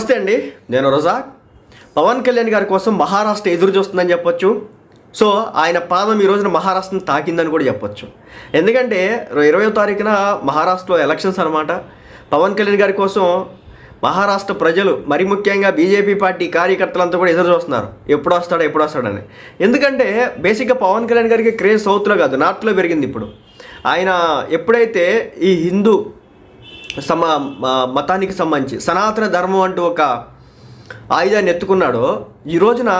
నమస్తే అండి. నేను రజాక్ పవన్ కళ్యాణ్ గారి కోసం మహారాష్ట్ర ఎదురు చూస్తుందని చెప్పొచ్చు. సో ఆయన పాదం ఈ రోజున మహారాష్ట్రను తాకిందని కూడా చెప్పొచ్చు. ఎందుకంటే ఇరవయో తారీఖున మహారాష్ట్రలో ఎలక్షన్స్ అనమాట పవన్ కళ్యాణ్ గారి కోసం మహారాష్ట్ర ప్రజలు మరి ముఖ్యంగా బీజేపీ పార్టీ కార్యకర్తలంతా కూడా ఎదురు చూస్తున్నారు. ఎప్పుడు వస్తాడో ఎప్పుడు వస్తాడని. ఎందుకంటే బేసిక్గా పవన్ కళ్యాణ్ గారికి క్రేజ్ సౌత్లో కాదు నార్త్లో పెరిగింది ఇప్పుడు. ఆయన ఎప్పుడైతే ఈ హిందూ సమ మతానికి సంబంధించి. సనాతన ధర్మం అంటూ ఒక ఆయుధాన్ని ఎత్తుకున్నాడో. ఈ రోజున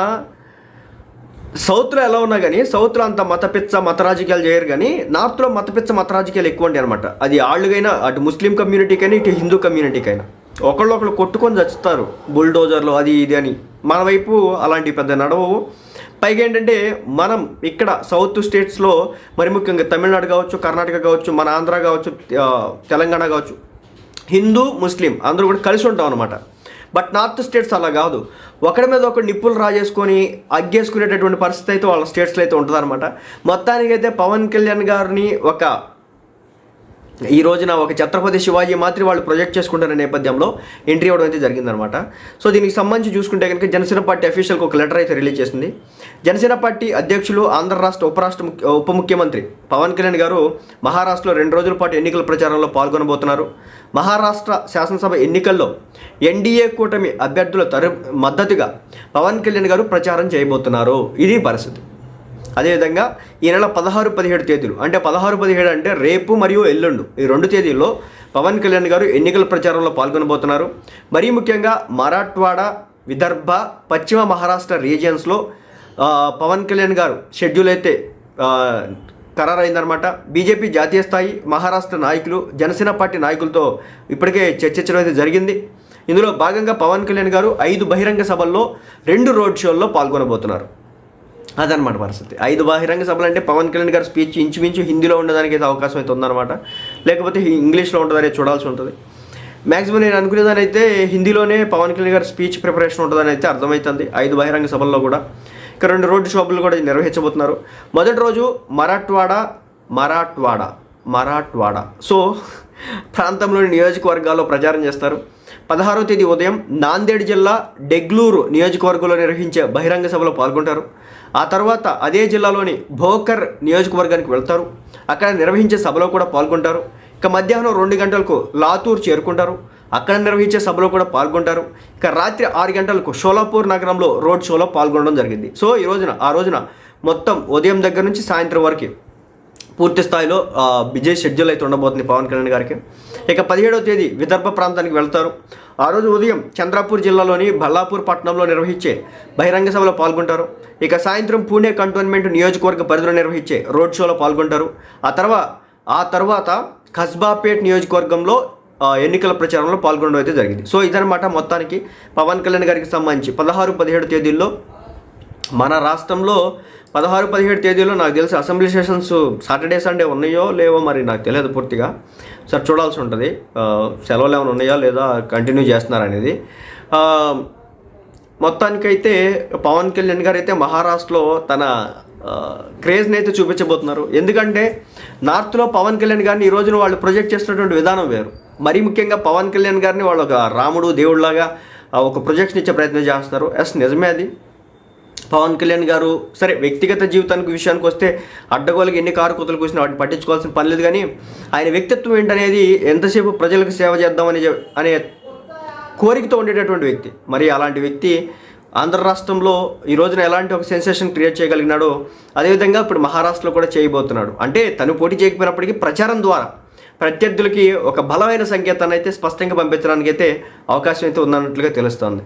సౌత్లో ఎలా ఉన్నా కానీ సౌత్లో అంత మతపిచ్చ మత రాజకీయాలు చేయరు కానీ నార్త్లో మతపిచ్చ మత రాజకీయాలు ఎక్కువ ఉంటాయి అనమాట అది ఆళ్ళుగైనా అటు ముస్లిం కమ్యూనిటీకైనా ఇటు హిందూ కమ్యూనిటీకైనా. ఒకళ్ళు ఒకళ్ళు కొట్టుకొని చచ్చుతారు బుల్డోజర్లు అది ఇది అని. మన వైపు అలాంటి పెద్ద నడవవు. పైగా ఏంటంటే మనం ఇక్కడ సౌత్ స్టేట్స్లో మరి ముఖ్యంగా తమిళనాడు కావచ్చు కర్ణాటక కావచ్చు మన ఆంధ్ర కావచ్చు తెలంగాణ కావచ్చు హిందూ ముస్లిం అందరూ కూడా కలిసి ఉంటాం అనమాట బట్ నార్త్ స్టేట్స్ అలా కాదు. ఒకరి మీద ఒకటి నిప్పులు రాజేసుకొని అగ్గేసుకునేటటువంటి పరిస్థితి అయితే వాళ్ళ స్టేట్స్లో అయితే ఉంటుందన్నమాట. మొత్తానికైతే పవన్ కళ్యాణ్ గారిని ఒక ఈ రోజున ఒక ఛత్రపతి శివాజీ మాత్రం వాళ్ళు ప్రొజెక్ట్ చేసుకుంటున్న నేపథ్యంలో ఎంట్రీ అవ్వడం అయితే జరిగిందనమాట సో దీనికి సంబంధించి చూసుకుంటే కనుక జనసేన పార్టీ అఫీషియల్కి ఒక లెటర్ అయితే రిలీజ్ చేసింది. జనసేన పార్టీ అధ్యక్షులు ఆంధ్ర రాష్ట్ర ఉపరాష్ట్ర ముఖ్య- ఉప ముఖ్యమంత్రి పవన్ కళ్యాణ్ గారు మహారాష్ట్రలో రెండు రోజుల పాటు ఎన్నికల ప్రచారంలో పాల్గొనబోతున్నారు. మహారాష్ట్ర శాసనసభ ఎన్నికల్లో ఎన్డీఏ కూటమి అభ్యర్థుల తరు మద్దతుగా పవన్ కళ్యాణ్ గారు ప్రచారం చేయబోతున్నారు. ఇది పరిస్థితి. అదేవిధంగా ఈ నెల పదహారు పదిహేడు తేదీలు. అంటే పదహారు పదిహేడు అంటే రేపు మరియు ఎల్లుండు. ఈ రెండు తేదీల్లో పవన్ కళ్యాణ్ గారు ఎన్నికల ప్రచారంలో పాల్గొనబోతున్నారు. మరీ ముఖ్యంగా మరాఠ్వాడ విదర్భ పశ్చిమ మహారాష్ట్ర రీజియన్స్లో పవన్ కళ్యాణ్ గారు షెడ్యూల్ అయితే ఖరారైందనమాట బీజేపీ జాతీయ స్థాయి మహారాష్ట్ర నాయకులు జనసేన పార్టీ నాయకులతో ఇప్పటికే చర్చించడం అయితే జరిగింది. ఇందులో భాగంగా పవన్ కళ్యాణ్ గారు ఐదు బహిరంగ సభల్లో రెండు రోడ్ షోల్లో పాల్గొనబోతున్నారు. అదనమాట పరిస్థితి. ఐదు బహిరంగ సభలు అంటే పవన్ కళ్యాణ్ గారి స్పీచ్ ఇంచుమించు హిందీలో ఉండడానికి అయితే అవకాశం అయితే ఉందన్నమాట. లేకపోతే ఇంగ్లీష్లో ఉంటుందని చూడాల్సి ఉంటుంది. మ్యాక్సిమం నేను అనుకునేదాని అయితే హిందీలోనే పవన్ కళ్యాణ్ గారి స్పీచ్ ప్రిపరేషన్ ఉంటుందని అయితే అర్థమవుతుంది ఐదు బహిరంగ సభల్లో కూడా. ఇక రెండు రోడ్డు షాపులు కూడా నిర్వహించబోతున్నారు. మొదటి రోజు మరాఠ్వాడ మరాఠ్వాడ మరాఠ్వాడ. సో ప్రాంతంలోని నియోజకవర్గాల్లో ప్రచారం చేస్తారు. పదహారవ తేదీ ఉదయం నాందేడ్ జిల్లా డెగ్లూరు నియోజకవర్గంలో నిర్వహించే బహిరంగ సభలో పాల్గొంటారు. ఆ తర్వాత అదే జిల్లాలోని భోకర్ నియోజకవర్గానికి వెళ్తారు. అక్కడ నిర్వహించే సభలో కూడా పాల్గొంటారు. ఇక మధ్యాహ్నం రెండు గంటలకు లాతూర్ చేరుకుంటారు. అక్కడ నిర్వహించే సభలో కూడా పాల్గొంటారు. ఇక రాత్రి ఆరు గంటలకు షోలాపూర్ నగరంలో రోడ్ షోలో పాల్గొనడం జరిగింది. సో ఈ రోజున ఆ రోజున మొత్తం ఉదయం దగ్గర నుంచి సాయంత్రం వరకు పూర్తి స్థాయిలో ఆ, బిజీ షెడ్యూల్ అయితే ఉండబోతుంది పవన్ కళ్యాణ్ గారికి. ఇక పదిహేడవ తేదీ విదర్భ ప్రాంతానికి వెళ్తారు. ఆ రోజు ఉదయం చంద్రాపూర్ జిల్లాలోని బల్లాపూర్ పట్టణంలో నిర్వహించే బహిరంగ సభలో పాల్గొంటారు. ఇక సాయంత్రం పూణే కంటోన్మెంట్ నియోజకవర్గ పరిధిలో నిర్వహించే రోడ్ షోలో పాల్గొంటారు. ఆ తర్వాత ఆ తర్వాత ఖస్బాపేట్ నియోజకవర్గంలో ఎన్నికల ప్రచారంలో పాల్గొనడం అయితే జరిగింది. సో ఇదనమాట మొత్తానికి పవన్ కళ్యాణ్ గారికి సంబంధించి పదహారు పదిహేడు తేదీల్లో మన రాష్ట్రంలో పదహారు పదిహేడు తేదీలో నాకు తెలిసి అసెంబ్లీ సెషన్స్ సాటర్డే సండే ఉన్నాయో లేవో మరి నాకు తెలియదు పూర్తిగా. సార్ చూడాల్సి ఉంటుంది. సెలవులు ఏమైనా ఉన్నాయా లేదా కంటిన్యూ చేస్తున్నారనేది మొత్తానికైతే పవన్ కళ్యాణ్ గారు అయితే మహారాష్ట్రలో తన క్రేజ్ని అయితే చూపించబోతున్నారు. ఎందుకంటే నార్త్లో పవన్ కళ్యాణ్ గారిని ఈ రోజున వాళ్ళు ప్రొజెక్ట్ చేస్తున్నటువంటి విధానం వేరు. మరీ ముఖ్యంగా పవన్ కళ్యాణ్ గారిని వాళ్ళు ఒక రాముడు దేవుడిలాగా ఒక ప్రొజెక్షన్ ఇచ్చే ప్రయత్నం చేస్తున్నారు. ఎస్ నిజమే అది. పవన్ కళ్యాణ్ గారు సరే వ్యక్తిగత జీవితానికి విషయానికి వస్తే అడ్డగోలకి ఎన్ని కారు కూతలు కూర్చున్నా వాటిని పట్టించుకోవాల్సిన పని లేదు కానీ ఆయన వ్యక్తిత్వం ఏంటనేది ఎంతసేపు ప్రజలకు సేవ చేద్దామని అనే కోరికతో ఉండేటటువంటి వ్యక్తి. మరి అలాంటి వ్యక్తి ఆంధ్ర రాష్ట్రంలో ఈ రోజున ఎలాంటి ఒక సెన్సేషన్ క్రియేట్ చేయగలిగినాడో అదేవిధంగా ఇప్పుడు మహారాష్ట్రలో కూడా చేయబోతున్నాడు. అంటే తను పోటీ చేయకపోయినప్పటికీ ప్రచారం ద్వారా ప్రత్యర్థులకి ఒక బలమైన సంకేతాన్ని అయితే స్పష్టంగా పంపించడానికి అయితే అవకాశం అయితే ఉందన్నట్లుగా తెలుస్తోంది.